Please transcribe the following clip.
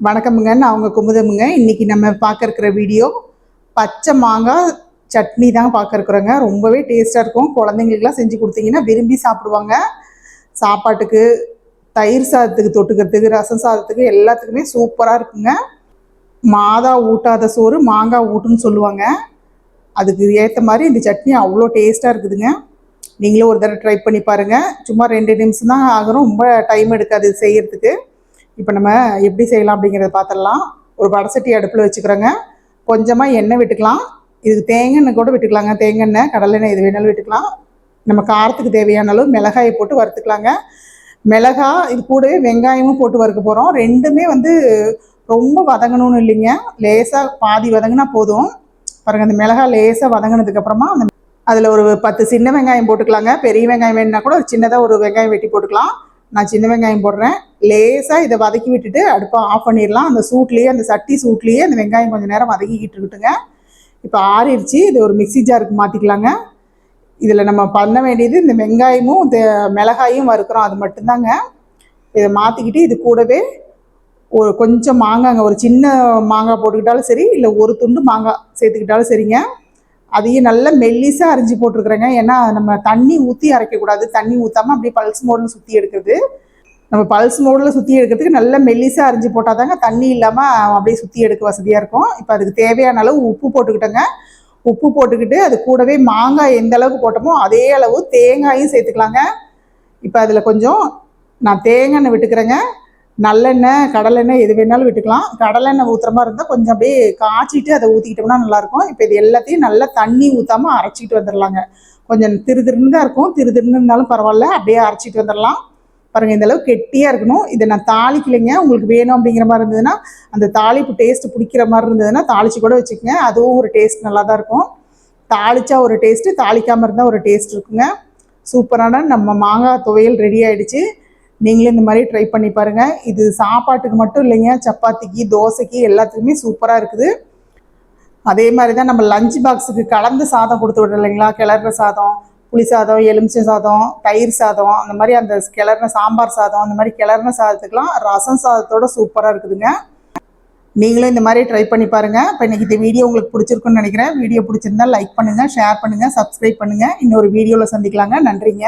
வணக்கமுங்க நான் அவங்க குமுதமுங்க. இன்னைக்கு நம்ம பார்க்க இருக்கிற வீடியோ பச்சை மாங்காய் சட்னி தான் பார்க்க இருக்கிறோங்க ரொம்பவே டேஸ்ட்டாக இருக்கும். குழந்தைங்களுக்குலாம் செஞ்சு கொடுத்தீங்கன்னா விரும்பி சாப்பிடுவாங்க. சாப்பாட்டுக்கு தயிர் சாதத்துக்கு தொட்டுக்கிறதுக்கு ரசம் சாதத்துக்கு எல்லாத்துக்குமே சூப்பராக இருக்குங்க. மாதா ஊட்டாத சோறு மாங்காய் ஊட்டுன்னு சொல்லுவாங்க. அதுக்கு ஏற்ற மாதிரி இந்த சட்னி அவ்வளோ டேஸ்ட்டாக இருக்குதுங்க. நீங்களும் ஒரு தடவை ட்ரை பண்ணி பாருங்கள் சும்மா ரெண்டு நிமிஷம் தான் ஆகும். ரொம்ப டைம் எடுக்காது செய்கிறதுக்கு இப்போ நம்ம எப்படி செய்யலாம் அப்படிங்கிறத பார்த்துடலாம் ஒரு வடசட்டி அடுப்பில் வச்சுக்கிறோங்க. கொஞ்சமாக எண்ணெய் விட்டுக்கலாம். இதுக்கு தேங்காய் கூட விட்டுக்கலாங்க. தேங்காய் கடலெண்ணெய் எது வேணாலும் விட்டுக்கலாம். நம்ம காரத்துக்கு தேவையான அளவு மிளகாயை போட்டு வறுத்துக்கலாங்க. மிளகா இது கூடவே வெங்காயமும் போட்டு வறுக்க போகிறோம் ரெண்டுமே வந்து ரொம்ப வதங்கணும்னு இல்லைங்க. லேசாக பாதி வதங்கினா போதும். பாருங்கள் அந்த மிளகா லேசாக வதங்கினதுக்கப்புறமா அந்த அதில் ஒரு பத்து சின்ன வெங்காயம் போட்டுக்கலாங்க. பெரிய வெங்காயம் வேணுன்னா கூட ஒரு சின்னதாக ஒரு வெங்காயம் வெட்டி போட்டுக்கலாம். நான் சின்ன வெங்காயம் போடுறேன். லேசாக இதை வதக்கி விட்டுட்டு அடுப்பை ஆஃப் பண்ணிடலாம். அந்த சூட்லேயே அந்த சட்டி சூட்லேயே அந்த வெங்காயம் கொஞ்சம் நேரம் வதக்கிக்கிட்டு இருக்கட்டுங்க. இப்போ ஆறிடுச்சு. இது ஒரு மிக்சி ஜாருக்கு மாற்றிக்கலாங்க இதில் நம்ம பண்ண வேண்டியது இந்த வெங்காயமும் இந்த மிளகாயும் வறுக்கிறோம். அது மட்டும்தாங்க. இதை மாற்றிக்கிட்டு இது கூடவே ஒரு கொஞ்சம் மாங்காங்க. ஒரு சின்ன மாங்காய் போட்டுக்கிட்டாலும் சரி இல்லை ஒரு துண்டு மாங்காய் சேர்த்துக்கிட்டாலும் சரிங்க. அதையும் நல்லா மெல்லிசாக அரிஞ்சு போட்டிருக்கிறேங்க. ஏன்னா நம்ம தண்ணி ஊற்றி அரைக்கக்கூடாது. தண்ணி ஊற்றாமல் அப்படியே பல்ஸ் மோடில் சுற்றி எடுக்கிறது. நம்ம பல்ஸ் மோடில் சுற்றி எடுக்கிறதுக்கு நல்லா மெல்லிசாக அரிஞ்சு போட்டால் தாங்க தண்ணி இல்லாமல் அப்படியே சுற்றி எடுக்க வசதியாக இருக்கும். இப்போ அதுக்கு தேவையான அளவு உப்பு போட்டுக்கிட்டேங்க. உப்பு போட்டுக்கிட்டு அது கூடவே மாங்காய் எந்த அளவுக்கு போட்டோமோ அதே அளவு தேங்காயும் சேர்த்துக்கலாங்க. இப்போ அதில் கொஞ்சம் நான் தேங்காய் விட்டுக்கிறேங்க. நல்லெண்ணெய் கடலெண்ணெய் எது வேணாலும் விட்டுக்கலாம். கடலெண்ணெய் ஊற்றுற மாதிரி இருந்தால் கொஞ்சம் அப்படியே காய்ச்சிட்டு அதை ஊற்றிக்கிட்டோம்னா நல்லாயிருக்கும். இப்போ இது எல்லாத்தையும் நல்லா தண்ணி ஊற்றாமல் அரைச்சிட்டு வந்துடலாங்க கொஞ்சம் திரு திருன்னு தான் இருக்கும். திரு திருன்னு இருந்தாலும் பரவாயில்ல. அப்படியே அரைச்சிட்டு வந்துடலாம் பாருங்கள் இந்த அளவுக்கு கெட்டியாக இருக்கணும். இதை நான் தாளிக்கலைங்க. உங்களுக்கு வேணும் அப்படிங்கிற மாதிரி இருந்ததுன்னா அந்த தாளிப்பு டேஸ்ட் பிடிக்கிற மாதிரி இருந்ததுன்னா தாளிச்சு கூட வச்சுக்கோங்க. அதுவும் ஒரு டேஸ்ட் நல்லா தான் இருக்கும். தாளிச்சா ஒரு டேஸ்ட்டு தாளிக்காமல் இருந்தால் ஒரு டேஸ்ட் இருக்குங்க. சூப்பரான நம்ம மாங்காய் துவையல் ரெடி ஆகிடுச்சு நீங்களும் இந்த மாதிரி ட்ரை பண்ணி பாருங்கள் இது சாப்பாட்டுக்கு மட்டும் இல்லைங்க. சப்பாத்திக்கு தோசைக்கு எல்லாத்துக்குமே சூப்பராக இருக்குது. அதே மாதிரி தான் நம்ம லஞ்ச் பாக்ஸுக்கு கலந்து சாதம் கொடுத்து விடுறோம் இல்லைங்களா? கிளறுற சாதம் புளி சாதம் எலுமிச்சை சாதம் தயிர் சாதம் அந்த மாதிரி அந்த கிளறின சாம்பார் சாதம் அந்த மாதிரி கிளறின சாதத்துக்கெலாம் ரசம் சாதத்தோட சூப்பராக இருக்குதுங்க. நீங்களும் இந்த மாதிரி ட்ரை பண்ணி பாருங்கள் இப்போ இன்றைக்கி இந்த வீடியோ உங்களுக்கு பிடிச்சிருக்குன்னு நினைக்கிறேன். வீடியோ பிடிச்சிருந்தா லைக் பண்ணுங்கள் ஷேர் பண்ணுங்கள் சப்ஸ்கிரைப் பண்ணுங்கள் இன்னொரு வீடியோவில் சந்திக்கலாங்க. நன்றிங்க.